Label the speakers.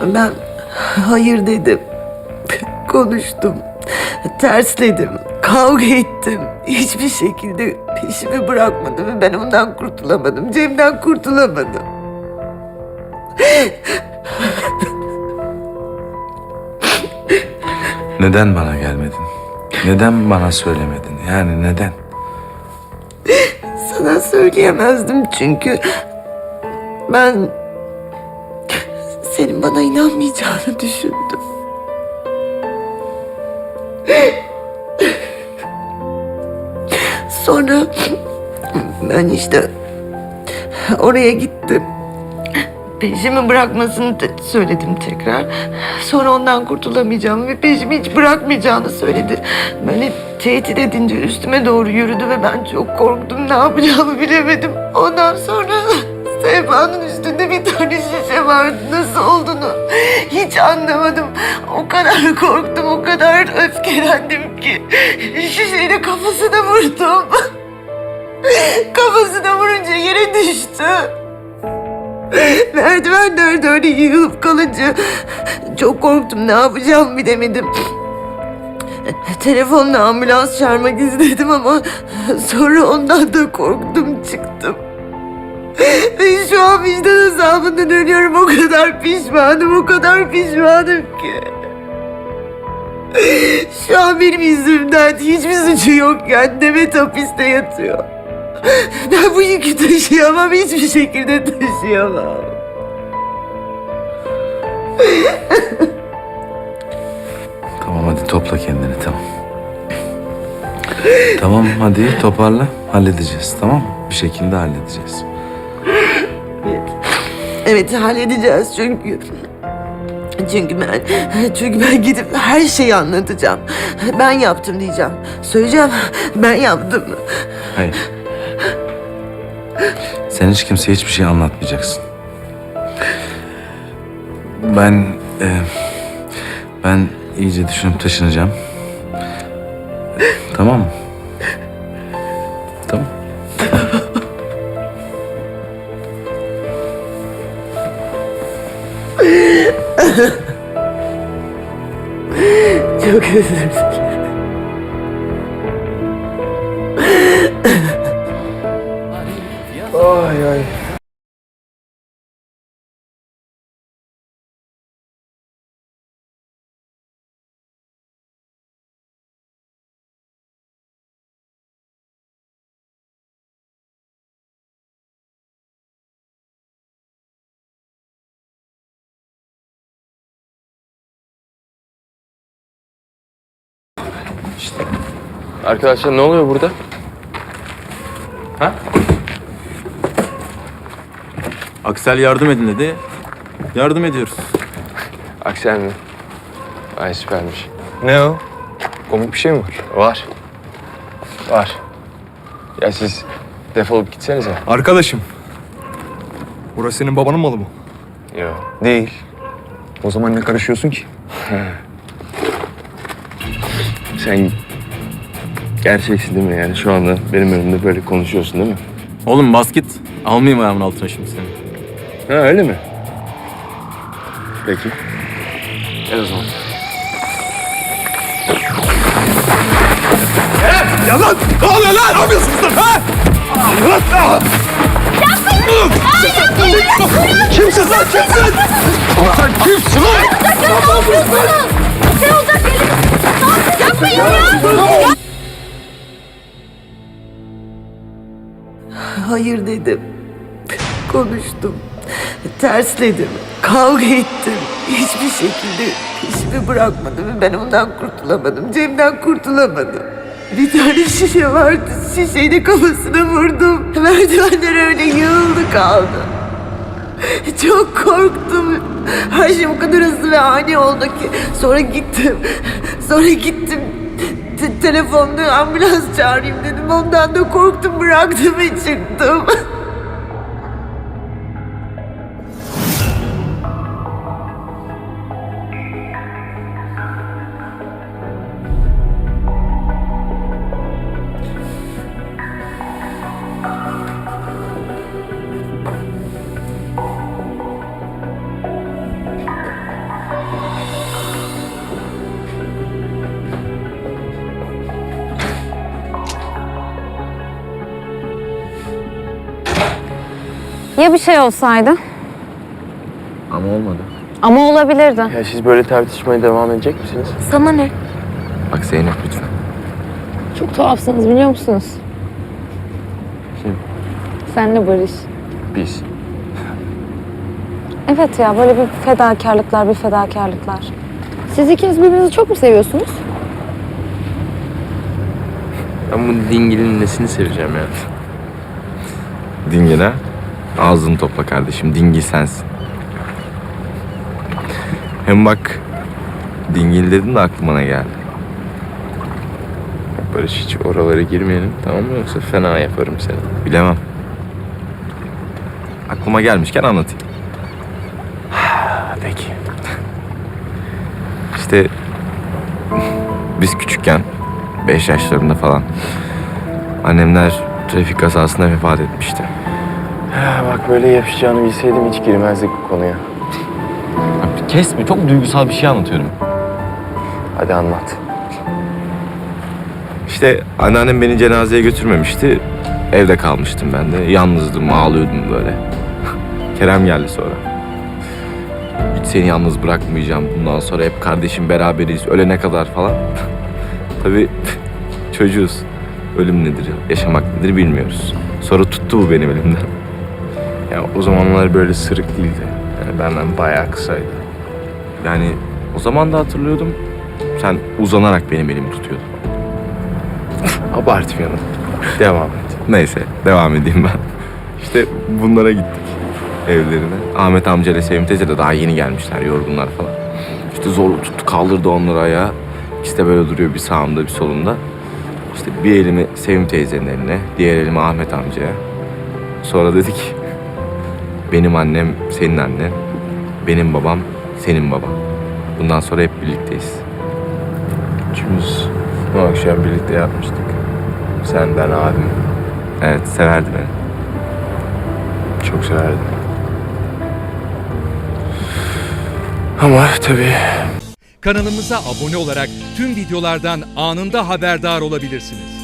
Speaker 1: Ben hayır dedim. Konuştum. Tersledim. Kavga ettim. Hiçbir şekilde peşimi bırakmadı ve ben ondan kurtulamadım. Cem'den kurtulamadım.
Speaker 2: Neden bana gelmedin? Neden bana söylemedin? Yani neden?
Speaker 1: Sana söyleyemezdim çünkü ben senin bana inanmayacağını düşündüm. Sonra ben işte oraya gittim. Peşimi bırakmasını söyledim tekrar. Sonra ondan kurtulamayacağımı ve peşimi hiç bırakmayacağını söyledi. Beni tehdit edince üstüme doğru yürüdü ve ben çok korktum. Ne yapacağımı bilemedim. Ondan sonra sehpanın üstünde bir tane şişe vardı. Nasıl olduğunu hiç anlamadım. O kadar korktum, o kadar öfkelendim ki. Şişeyle kafasına vurdum. Kafasına vurunca yere düştü. Merdivenlerde öyle yığılıp kalınca çok korktum. Ne yapacağımı bilemedim. Telefonla ambulans çağırmak istedim ama sonra ondan da korktum çıktım. Ve şu an vicdan azabından ölüyorum. O kadar pişmanım, o kadar pişmanım ki. Şu an benim yüzümden hiçbir suçu yokken Demet hapiste yatıyor. Ben bu yükü taşıyamam, hiçbir şekilde taşıyamam.
Speaker 2: Tamam hadi topla kendini tamam. tamam hadi toparla halledeceğiz tamam? Bir şekilde halledeceğiz.
Speaker 1: Evet halledeceğiz çünkü çünkü ben çünkü ben gidip her şeyi anlatacağım. Ben yaptım diyeceğim. Söyleyeceğim ben yaptım.
Speaker 2: Hayır. Sen hiç kimseye hiçbir şey anlatmayacaksın. Ben e, ben iyice düşünüp taşınacağım. Tamam mı?
Speaker 1: Çok özür dilerim.
Speaker 3: Ay
Speaker 4: Arkadaşlar ne oluyor burada? Ha?
Speaker 5: Aksel yardım edin dedi. Yardım ediyoruz.
Speaker 4: Aksel mi? Ay süpermiş. Ne o? Komik bir şey mi var? Var. Var. Ya siz defolup gitsenize.
Speaker 3: Arkadaşım. Burası senin babanın malı mı?
Speaker 4: Yok.
Speaker 3: Değil. O zaman ne karışıyorsun ki?
Speaker 4: Sen gerçeksin değil mi yani şu anda benim önümde böyle konuşuyorsun değil mi?
Speaker 5: Oğlum basket. Almayayım ayağımın altına şimdi seni.
Speaker 4: Ha öyle mi? Peki. Gel o zaman.
Speaker 3: Ya lan! Ne oluyor lan? Ne yapıyorsunuz lan? Ha? Lan! Kimsin lan? Kimsin? Sen kimsin lan?
Speaker 6: Ne yapıyorsunuz? Sen uzak gelin. Yapmayın ya.
Speaker 1: Hayır dedim. Konuştum. Tersledim. Kavga ettim. Hiçbir şekilde peşimi bırakmadı ve ben ondan kurtulamadım. Cem'den kurtulamadım. Bir tane şişe vardı. Şişeyle kafasına vurdum. Merdivenler öyle yığıldı kaldı. Çok korktum. Her şey o kadar hızlı ve ani oldu ki. Sonra gittim. Sonra gittim. Te- telefonda ambulans çağırayım dedim. Ondan da korktum bıraktım ve çıktım.
Speaker 6: Ya bir şey olsaydı?
Speaker 4: Ama olmadı.
Speaker 6: Ama olabilirdi.
Speaker 4: Ya siz böyle tartışmaya devam edecek misiniz?
Speaker 6: Sana ne?
Speaker 4: Bak Zeynep lütfen.
Speaker 6: Çok tuhafsınız biliyor musunuz?
Speaker 4: Kim?
Speaker 6: Senle Barış.
Speaker 4: Biz.
Speaker 6: Evet ya böyle bir fedakarlıklar, bir fedakarlıklar. Siz ikiniz birbirinizi çok mu seviyorsunuz?
Speaker 4: Ben bu dingilin nesini seveceğim ya?
Speaker 2: Dingil ha? Ağzını topla kardeşim. Dingil sensin. Hem bak dingil dedin de aklıma geldi.
Speaker 4: Barış hiç oralara girmeyelim tamam mı? Yoksa fena yaparım seni.
Speaker 2: Bilemem. Aklıma gelmişken anlatayım.
Speaker 4: Peki.
Speaker 2: İşte biz küçükken 5 yaşlarında falan annemler trafik kazasında vefat etmişti.
Speaker 4: Ha, bak böyle yapışacağını bilseydim hiç girmezdik bu konuya.
Speaker 2: Abi Kesme çok duygusal bir şey anlatıyorum.
Speaker 4: Hadi anlat.
Speaker 2: İşte anneannem beni cenazeye götürmemişti. Evde kalmıştım ben de. Yalnızdım, ağlıyordum böyle. Kerem geldi sonra. Hiç seni yalnız bırakmayacağım. Bundan sonra hep kardeşim beraberiz. Ölene kadar falan. Tabii çocuğuz. Ölüm nedir, yaşamak nedir bilmiyoruz. Sonra tuttu bu benim elimden.
Speaker 4: Ya o zamanlar böyle sırık değildi. Yani benden bayağı kısaydı.
Speaker 2: Yani o zaman da hatırlıyordum. Sen uzanarak benim elimi tutuyordun.
Speaker 4: Abartmayalım. Devam et.
Speaker 2: Neyse devam edeyim ben. İşte bunlara gittik evlerine. Ahmet amca ile Sevim teyze de daha yeni gelmişler yorgunlar falan. İşte zor tuttu kaldırdı onları ayağa. İkisi de böyle duruyor bir sağımda bir solumda. İşte bir elimi Sevim teyzenin eline, diğer elimi Ahmet amcaya. Sonra dedik benim annem senin annen, benim babam senin baban. Bundan sonra hep birlikteyiz.
Speaker 4: Üçümüz bu akşam birlikte yatmıştık. Sen, ben, abim.
Speaker 2: Evet severdi beni.
Speaker 4: Çok severdim. Ama tabii
Speaker 7: Kanalımıza abone olarak tüm videolardan anında haberdar olabilirsiniz.